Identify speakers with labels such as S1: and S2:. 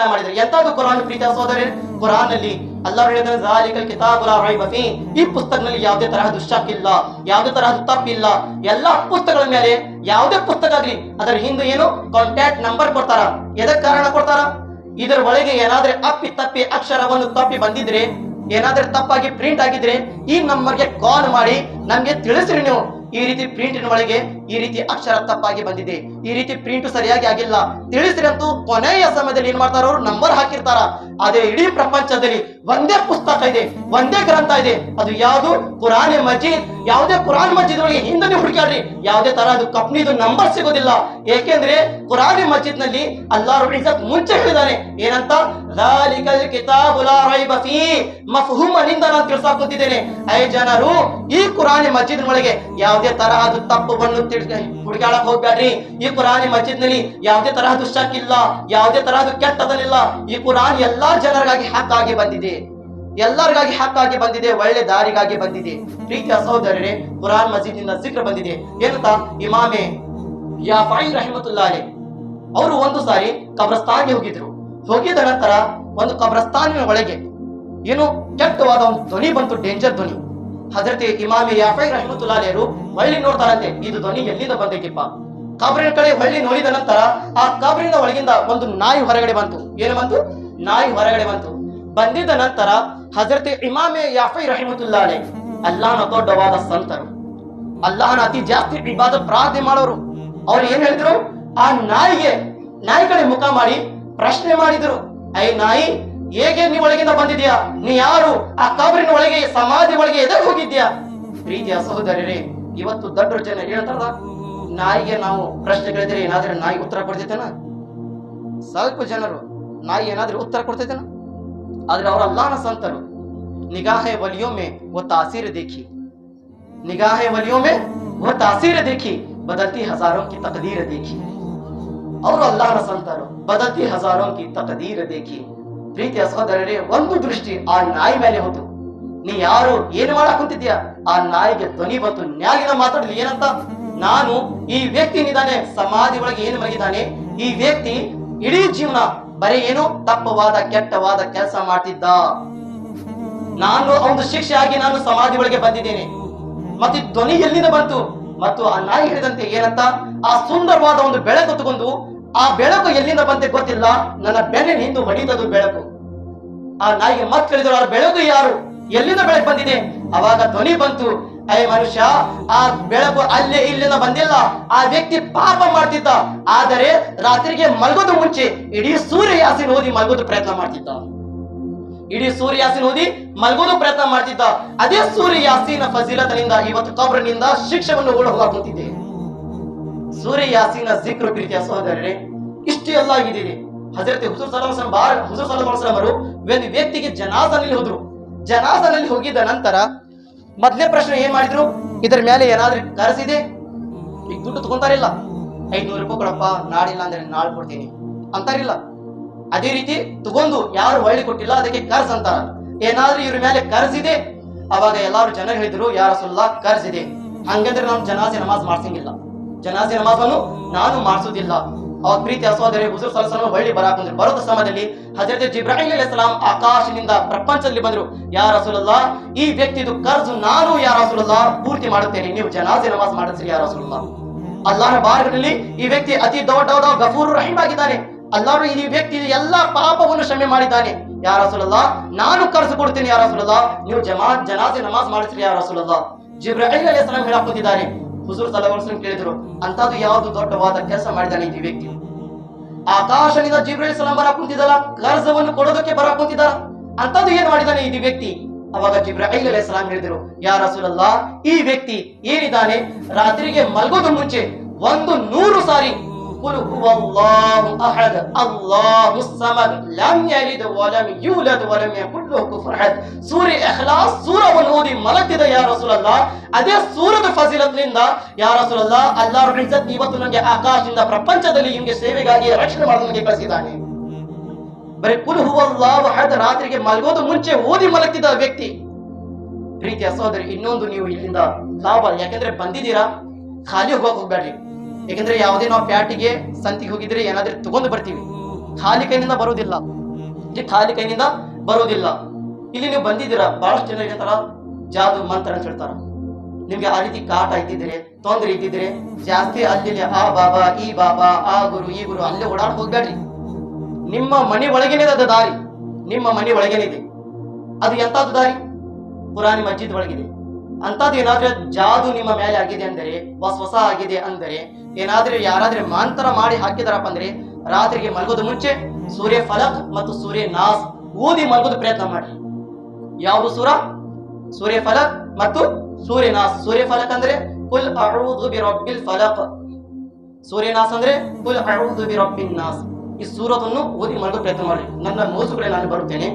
S1: ಒತ್ತಾಯ ಮಾಡಿದ್ದಾರೆ ಎಂತದ್ದು ಕುರಾನ್ ಪ್ರೀತಿಯ ಸೋದರಿ ಕುರಾನ್ ಅಲ್ಲಿ ಅಲ್ಲಾಹ್ ಹೇಳಿದ್ರೆ ಜಾಲಿಕಲ್. ಈ ಪುಸ್ತಕದಲ್ಲಿ ಯಾವುದೇ ತರಹ ದುಶ್ಶಾಕ್ ಇಲ್ಲ ಯಾವುದೇ ತರಹದ ತಪ್ಪಿಲ್ಲ. ಎಲ್ಲಾ ಪುಸ್ತಕಗಳ ಮೇಲೆ ಯಾವುದೇ ಪುಸ್ತಕ ಆಗ್ಲಿ, ಅದರ ಹಿಂದೆ ಏನು? ಕಾಂಟ್ಯಾಕ್ಟ್ ನಂಬರ್ ಕೊಡ್ತಾರ. ಎದಕ್ ಕಾರಣ ಕೊಡ್ತಾರ? ಇದರ ಒಳಗೆ ಏನಾದ್ರೆ ಅಪ್ಪಿ ತಪ್ಪಿ ಅಕ್ಷರ ಒಂದು ತಪ್ಪಿ ಬಂದಿದ್ರೆ, ಏನಾದ್ರೆ ತಪ್ಪಾಗಿ ಪ್ರಿಂಟ್ ಆಗಿದ್ರೆ, ಈ ನಂಬರ್ಗೆ ಕಾಲ್ ಮಾಡಿ ನಮ್ಗೆ ತಿಳಿಸ್ರಿ ನೀವು, ಈ ರೀತಿ ಪ್ರಿಂಟಿನ ಒಳಗೆ ಈ ರೀತಿ ಅಕ್ಷರ ತಪ್ಪಾಗಿ ಬಂದಿದೆ. ಈ ರೀತಿ ಪ್ರಿಂಟ್ ಸರಿಯಾಗಿ ಆಗಿಲ್ಲ. ತಿಳಿಸ್ರಿ ಅಂತೂ ಕೊನೆಯ ಸಮಯದಲ್ಲಿ ಏನ್ ಮಾಡ್ತಾರ ಅವ್ರು ನಂಬರ್ ಹಾಕಿರ್ತಾರ. ಅದೇ ಇಡೀ ಪ್ರಪಂಚದಲ್ಲಿ ಒಂದೇ ಪುಸ್ತಕ ಇದೆ, ಒಂದೇ ಗ್ರಂಥ ಇದೆ. ಅದು ಯಾವುದು? ಕುರಾನೆ ಮಜೀದ್. ಯಾವುದೇ ಕುರಾನ್ ಮಜೀದ್ ಒಳಗೆ ಹಿಂದೆ ಹುಡುಕಾಡ್ರಿ ಯಾವುದೇ ತರ ಅದು ಕಂಪ್ನಿದು ನಂಬರ್ ಸಿಗೋದಿಲ್ಲ. ಏಕೆಂದ್ರೆ ಕುರಾನ್ ಮಜೀದ್ನಲ್ಲಿ ಅಲ್ಲಾರು ಮುಂಚೆ ಹೇಳಿದ್ದಾರೆ ಏನಂತ? ಲಾಲಿಕಲ್ ಕಿತಾಬ್ ಮಫ್ಹೂಮ್ ಅನಿಂದ ನಾನು ತಿಳಿಸಾಕೊತಿದ್ದೇನೆ ಐ ಜನರು, ಈ ಕುರಾನ್ ಮಸ್ಜಿದ್ ಒಳಗೆ ಯಾವುದೇ ತರಹದ ತಪ್ಪವನ್ನು ಬಣ್ಣ ಹುಡುಕಾಡಕ್ ಹೋಗ್ಬೇಡ್ರಿ ಈ ಕುರಾನಿ ಮಸ್ಜಿದ್ನಲ್ಲಿ ಯಾವುದೇ ತರಹದ ಶಕ್ಕಿಲ್ಲ ಯಾವುದೇ ತರಹದ ಕೆಟ್ಟದನಿಲ್ಲ ಈ ಕುರಾನ್ ಎಲ್ಲಾ ಜನರಿಗಾಗಿ ಹಕ್ಕಾಗಿ ಬಂದಿದೆ. ಎಲ್ಲರಿಗಾಗಿ ಹಕ್ಕಾಗಿ ಬಂದಿದೆ, ಒಳ್ಳೆ ದಾರಿಗಾಗಿ ಬಂದಿದೆ. ಪ್ರೀತಿಯ ಸಹೋದರರೇ, ಕುರಾನ್ ಮಸ್ಜಿದ್ ಸಿಕ್ರ ಬಂದಿದೆ. ಏನಂತ? ಇಮಾಮೆ ಯಾ ಫಾಯಿ ರಹಿಮತುಲ್ಲಾ ಅಲೈ ಅವರು ಒಂದು ಸಾರಿ ಕಬ್ರಸ್ತಾನ್ಗೆ ಹೋಗಿದ್ರು. ಹೋಗಿದ ನಂತರ ಒಂದು ಕಬ್ರಸ್ತಾನಿನ ಒಳಗೆ ಏನು ಕೆಟ್ಟವಾದ ಒಂದು ಧ್ವನಿ ಬಂತು ಡೇಂಜರ್ ಧ್ವನಿ. ಹಜರತೆ ಇಮಾಮಿ ಯಾಫೈ ರಹಮತುಲ್ಲಾಲಿಯರು ಹೊಳ್ಳಿ ನೋಡ್ತಾರಂತೆ, ಇದು ಧ್ವನಿ ಎಲ್ಲಿಂದ ಬಂದೈತಿಪ್ಪ? ಕಬ್ರಿನ ಕಡೆ ಹೊಳ್ಳಿ ನೋಡಿದ ನಂತರ ಆ ಕಬ್ರಿನ ಒಳಗಿಂದ ಒಂದು ನಾಯಿ ಹೊರಗಡೆ ಬಂತು. ಏನು ಬಂತು? ನಾಯಿ ಹೊರಗಡೆ ಬಂತು. ಬಂದಿದ್ದ ನಂತರ ಹಜರತಿ ಇಮಾಮೆ ಯಾಫೈ ರಹಮತುಲ್ಲಾಲೆ ಅಲ್ಲಾಹನ ದೊಡ್ಡವಾದ ಸಂತರು, ಅಲ್ಲಾಹನ ಅತಿ ಜಾಸ್ತಿ ಇಬಾದತ್ ಪ್ರಾರ್ಥನೆ ಮಾಡೋರು. ಅವ್ರು ಏನ್ ಹೇಳಿದ್ರು? ಆ ನಾಯಿಗೆ, ನಾಯಿ ಮುಖ ಮಾಡಿ ಪ್ರಶ್ನೆ ಮಾಡಿದ್ರು. ಐ ನಾಯಿ ಹೇಗೆ ನೀ ಒಳಗಿಂದ ಬಂದಿದ್ಯಾ? ನೀ ಯಾರು? ಆ ಕಬ್ರಿನ ಒಳಗೆ, ಸಮಾಧಿ ಒಳಗೆ ಎದಕ್ಕೆ ಹೋಗಿದ್ಯಾ? ಪ್ರೀತಿಯ ಸಹೋದರರೇ, ಇವತ್ತು ದೊಡ್ಡ ಜನ ಹೇಳ್ತಾರ ನಾಯಿಗೆ ನಾವು ಪ್ರಶ್ನೆ ಕೇಳಿದ್ರೆ ಏನಾದ್ರೆ ನಾಯಿ ಉತ್ತರ ಕೊಡ್ತೈತೇನ? ಸ್ವಲ್ಪ ಜನರು ನಾಯಿ ಏನಾದ್ರೂ ಉತ್ತರ ಕೊಡ್ತೈತೇನ? ಆದ್ರೆ ಅವರ ಅಲ್ಲಾನ ಸಂತರು, ನಿಗಾಹೆ ವಲಿಯೋಮೆ ಒತ್ತ ತಾಸೀರ್ ದೇಖಿ. ನಿಗಾಹೆ ವಲಿಯೋಮೆ ಒತ್ತ ತಾಸೀರ್ ದೇಖಿ, ಬದಲ್ತಿ ಹಜಾರೋ ಕಿ ದೇಖಿ. ಅವರು ಅಲ್ಲಾನ ಸಂತರು, ಬದಲ್ತಿ ಹಜಾರೋ ಕಿ ತಕದೀರ್ ದೇಖಿ. ಪ್ರೀತಿಯ ಸಹೋದರರೇ, ಒಂದು ದೃಷ್ಟಿ ಆ ನಾಯಿ ಮೇಲೆ ಹೋತು. ನೀ ಯಾರು, ಏನು ಮಾಡಾಕುಂತಿದ್ಯಾ ಆ ನಾಯಿಗೆ ಧ್ವನಿ ಬಂತು, ನ್ಯಾಗಿನ ಮಾತಾಡಲಿ, ಏನಂತ? ನಾನು ಈ ವ್ಯಕ್ತಿ ನಿದಾನೆ ಸಮಾಧಿ ಒಳಗೆ ಏನು ಮಲಗಿದ್ದಾನೆ? ಈ ವ್ಯಕ್ತಿ ಇಡೀ ಜೀವನ ಬರೀ ಏನು? ತಪ್ಪವಾದ, ಕೆಟ್ಟವಾದ ಕೆಲಸ ಮಾಡ್ತಿದ್ದ. ನಾನು ಒಂದು ಶಿಕ್ಷೆ ಆಗಿ ನಾನು ಸಮಾಧಿ ಒಳಗೆ ಬಂದಿದ್ದೇನೆ. ಮತ್ತೆ ಧ್ವನಿ ಎಲ್ಲಿಂದ ಬಂತು? ಮತ್ತು ಆ ನಾಯಿ ಹೇಳಿದಂತೆ ಏನಂತ? ಆ ಸುಂದರವಾದ ಒಂದು ಬೆಳಕು ತಗೊಂಡು, ಆ ಬೆಳಕು ಎಲ್ಲಿಂದ ಬಂತೆ ಗೊತ್ತಿಲ್ಲ. ನನ್ನ ಬೆನ್ನಿನ ನಿಂದು ಹೊಡಿತದು ಬೆಳಕು. ಆ ನಾಯಿಗೆ ಮತ್ ಕೇಳಿದ್ರು ಆ ಬೆಳಗು ಯಾರು? ಎಲ್ಲಿಂದ ಬೆಳಕು ಬಂದಿದೆ? ಅವಾಗ ಧ್ವನಿ ಬಂತು. ಐ ಮನುಷ್ಯ, ಆ ಬೆಳಕು ಅಲ್ಲೇ ಇಲ್ಲಿಂದ ಬಂದಿಲ್ಲ. ಆ ವ್ಯಕ್ತಿ ಪಾಪ ಮಾಡ್ತಿದ್ದ. ಆದರೆ ರಾತ್ರಿಗೆ ಮಲಗೋದು ಮುಂಚೆ ಇಡೀ ಸೂರ್ಯ ಯಾಸಿನ ಓದಿ ಮಲಗೋದು ಪ್ರಯತ್ನ ಮಾಡ್ತಿದ್ದ. ಇಡೀ ಸೂರ್ಯ ಯಾಸಿನ ಓದಿ ಮಲಗೋದು ಪ್ರಯತ್ನ ಮಾಡ್ತಿದ್ದ. ಅದೇ ಸೂರ್ಯ ಯಾಸಿನ ಫಜೀಲತನಿಂದ ಇವತ್ತು ಕಬ್ರನಿಂದ ಶಿಕ್ಷವನ್ನು ಓಡ ಹೋಗುತ್ತಿದೆ ಸೂರ್ಯ ಯಾಸಿನ ಜಿಕ್ರು ಪ್ರೀತಿಯ ಸಹೋದರರೇ ಇಷ್ಟು ಎಲ್ಲ ಆಗಿದೆ ಹಜರತ್ ಹುಸೂರ್ ಸಲಂ ಬಾರ್ ಹುಸೂರ್ ಸಲಂ ಅವರು ಒಂದು ವ್ಯಕ್ತಿಗೆ ಜನಾಜನಲ್ಲಿ ಹೋದ್ರು. ಜನಾಜನಲ್ಲಿ ಹೋಗಿದ ನಂತರ ಮೊದಲೇ ಪ್ರಶ್ನೆ ಏನ್ ಮಾಡಿದ್ರು? ಇದರ ಮೇಲೆ ಏನಾದ್ರೂ ಕರೆಸಿದೆ? ಈಗ ದುಡ್ಡು ತಗೊಂತಾರಿಲ್ಲ ಐದ್ನೂರು ರೂಪಾಯಿ ಕೊಡಪ್ಪ, ನಾಡಿಲ್ಲ ಅಂದ್ರೆ ನಾಳೆ ಕೊಡ್ತೀನಿ. ಅಂತಾರಿಲ್ಲ ಅದೇ ರೀತಿ ತಗೊಂಡು ಯಾರು ಹೊಳ್ಳಿ ಕೊಟ್ಟಿಲ್ಲ, ಅದಕ್ಕೆ ಕರ್ಸ್ ಅಂತಾರ. ಏನಾದ್ರೂ ಇವ್ರ ಮೇಲೆ ಕರ್ಸಿದೆ, ಅವಾಗ ಎಲ್ಲಾರು ಜನ ಹೇಳಿದ್ರು ಯಾರ ಸುಲ್ಲ ಕರ್ಸಿದೆ. ಹಂಗಂದ್ರೆ ನಾನು ಜನಾಜೆ ನಮಾಜ್ ಮಾಡ್ಸಂಗಿಲ್ಲ. ಜನಾಸಿ ನಮಾಜನ್ನು ನಾನು ಮಾಡಿಸೋದಿಲ್ಲ. ಅವಾಗ ಪ್ರೀತಿ ಸಹೋದರಿ ಹುಜೂರ್ ಸಲಸನ ಹೊಳ್ಳಿ ಬರಾಕಂದ್ರೆ ಬರೋದ ಸಮಯದಲ್ಲಿ ಹಜರತ್ ಜಿಬ್ರಾಹಿಂ ಅಲೈಹಿಸ್ಸಲಾಂ ಆಕಾಶದಿಂದ ಪ್ರಪಂಚದಲ್ಲಿ ಬಂದ್ರು. ಯಾರ ರಸೂಲಲ್ಲಾ ಈ ವ್ಯಕ್ತಿದು ಕರ್ಜು ನಾನು ಯಾರ ರಸೂಲಲ್ಲಾ ಪೂರ್ತಿ ಮಾಡುತ್ತೇನೆ. ನೀವು ಜನಾಜೆ ನಮಾಜ್ ಮಾಡಿಸ್ರಿ ಯಾರ ರಸೂಲಲ್ಲಾ ಅಲ್ಲಾಹನ ಬಾರ್ಗನಲ್ಲಿ ಈ ವ್ಯಕ್ತಿ ಅತಿ ದೊಡ್ಡ ಗಫೂರ್ ರಹೀಮ್ ಆಗಿದ್ದಾನೆ. ಅಲ್ಲಾರು ಈ ವ್ಯಕ್ತಿ ಎಲ್ಲಾ ಪಾಪವನ್ನು ಕ್ಷಮೆ ಮಾಡಿದ್ದಾನೆ. ಯಾರ ರಸೂಲಲ್ಲಾ ನಾನು ಕರ್ಸು ಕೊಡ್ತೀನಿ ಯಾರ ಅಸುಲಲ್ಲ ನೀವು ಜಮಾ, ಜನಾಜೆ ನಮಾಜ್ ಮಾಡಿಸ್ರಿ ಯಾರ ರಸೂಲಲ್ಲಾ ಜಿಬ್ರಾಹಿಂ ಅಲೈಹಿಸ್ಸಲಾಂ ಹೇಳಕ್ ಕುಂತಿದ್ದಾರೆ. ಹುಜೂರ್ ವಸಲ್ಲಂ ಕೇಳಿದ್ರು ಅಂತದ್ದು ಯಾವ್ದು ದೊಡ್ಡವಾದ ಕೆಲಸ ಮಾಡಿದಾನೆ ಈ ವ್ಯಕ್ತಿ? ಆಕಾಶದಿಂದ ಜಿಬ್ರೈಲ್ ಸಲಾಂ ಬರ ಕುಂತಿದ್ದಲ್ಲ ಕರ್ಜವನ್ನು ಕೊಡೋದಕ್ಕೆ ಬರ ಕುಂತಿದ್ದಾರ ಅಂತದ್ದು ಏನ್ ಮಾಡಿದಾನೆ ಈ ವ್ಯಕ್ತಿ? ಅವಾಗ ಜಿಬ್ರಾಹಿಲ್ ಅಲೈಹಿ ಸಲಾಂ ಹೇಳಿದ್ರು ಯಾರ ರಸೂಲಲ್ಲಾ ಈ ವ್ಯಕ್ತಿ ಏನಿದ್ದಾನೆ? ರಾತ್ರಿಗೆ ಮಲಗೋದು ಮುಂಚೆ ಒಂದು ನೂರು ಸಾರಿ قل هو الله احد الله الصمد لم يلد ولم يولد ولم يكن له كفوا احد ಸೂರ್ಯ ಇಖ್ಲಾಸ್ ಸೂರವನ್ನು ಓದಿ ಮಲಗಿದ ಯಾ ರಸೂಲಲ್ಲಾ ಅದೇ ಸೂರದ ಫಜಿಲತ್ನಿಂದ ಯಾ ರಸೂಲಲ್ಲಾ ಅಲ್ಲಾಹ್ ಇಜ್ಜತ್ ಇವತ್ತು ನನಗೆ ಆಕಾಶದಿಂದ ಪ್ರಪಂಚದಲ್ಲಿ ನಿಮಗೆ ಸೇವೆಗಾಗಿ ರಕ್ಷಣೆ ಮಾಡಲು ನನಗೆ ಕಳಿಸಿದ್ದಾನೆ ಬರೀ ಕುಲ್ ಹುವಲ್ಲಾಹು ಅಹದ್ ರಾತ್ರಿಗೆ ಮಲಗೋದು ಮುಂಚೆ ಓದಿ ಮಲಗ್ತಿದ್ದ ವ್ಯಕ್ತಿ ಪ್ರೀತಿಯ ಸಹೋದರಿ ಇನ್ನೊಂದು ನೀವು ಇಲ್ಲಿಂದ ಲಾಭ ಯಾಕಂದ್ರೆ ಬಂದಿದ್ದೀರಾ ಖಾಲಿ ಹೋಗಕ್ ಹೋಗ್ಬೇಡ್ರಿ ಯಾಕಂದ್ರೆ ಯಾವುದೇ ನಾವು ಪ್ಯಾಟಿಗೆ ಸಂತಿಗೆ ಹೋಗಿದ್ರೆ ಏನಾದ್ರೂ ತಗೊಂಡು ಬರ್ತೀವಿ. ಖಾಲಿ ಕೈನಿಂದ ಬರುವುದಿಲ್ಲ. ಇಲ್ಲಿ ಖಾಲಿ ಕೈನಿಂದ ಬರುವುದಿಲ್ಲ. ಇಲ್ಲಿ ನೀವು ಬಂದಿದ್ದೀರಾ, ಬಹಳಷ್ಟು ಜನ ಹೇಳ್ತಾರ, ಜಾದು ಮಂತ್ರ ಅಂತ ಹೇಳ್ತಾರ. ನಿಮ್ಗೆ ಆ ರೀತಿ ಕಾಟ ಇದ್ದಿದ್ರೆ, ತೊಂದರೆ ಇದ್ದಿದ್ರೆ ಜಾಸ್ತಿ ಅಲ್ಲಿ ಆ ಬಾಬಾ, ಈ ಬಾಬಾ, ಆ ಗುರು, ಈ ಗುರು ಅಲ್ಲೇ ಓಡಾಡ್ ಹೋಗ್ಬೇಡ್ರಿ. ನಿಮ್ಮ ಮನೆ ಒಳಗೇನೆ ಅದ ದಾರಿ. ನಿಮ್ಮ ಮನೆ ಒಳಗೇನಿದೆ. ಅದು ಎಂತಾದ ದಾರಿ? ಪುರಾಣಿ ಮಜ್ಜಿದ್ ಒಳಗಿದೆ. ಅಂತದ್ದು ಏನಾದ್ರೆ ಜಾದು ನಿಮ್ಮ ಮೇಲೆ ಆಗಿದೆ ಅಂದರೆ, ಹೊಸ ಹೊಸ ಆಗಿದೆ ಅಂದರೆ, ಏನಾದ್ರೆ ಯಾರಾದ್ರೆ ಮಾಂತರ ಮಾಡಿ ಹಾಕಿದಾರಪ್ಪ ಅಂದ್ರೆ, ರಾತ್ರಿಗೆ ಮಲಗೋದು ಮುಂಚೆ ಸೂರ್ಯ ಫಲಕ್ ಮತ್ತು ಸೂರ್ಯ ನಾಸ್ ಓದಿ ಮಲಗೋದು ಪ್ರಯತ್ನ ಮಾಡಿ ಯಾವುದು ಸೂರ? ಸೂರ್ಯ ಫಲಕ್ ಮತ್ತು ಸೂರ್ಯ ನಾಸ್. ಸೂರ್ಯ ಫಲಕ್ ಅಂದ್ರೆ ಕುಲ್ ಅಊದು ಬಿ ಫಲಕ್. ಫಲಕ್ ಸೂರ್ಯನಾಸ್ ಅಂದ್ರೆ ಕುಲ್ ಅಊದು ಬಿ ರಬ್ಬಿನ್ ನಾಸ್. ಈ ಸೂರತನ್ನು ಓದಿ ಮಲಗೋ ಪ್ರಯತ್ನ ಮಾಡಿ ನನ್ನ ಮೋಸುಗಳೇ ನಾನು ಬರುತ್ತೇನೆ.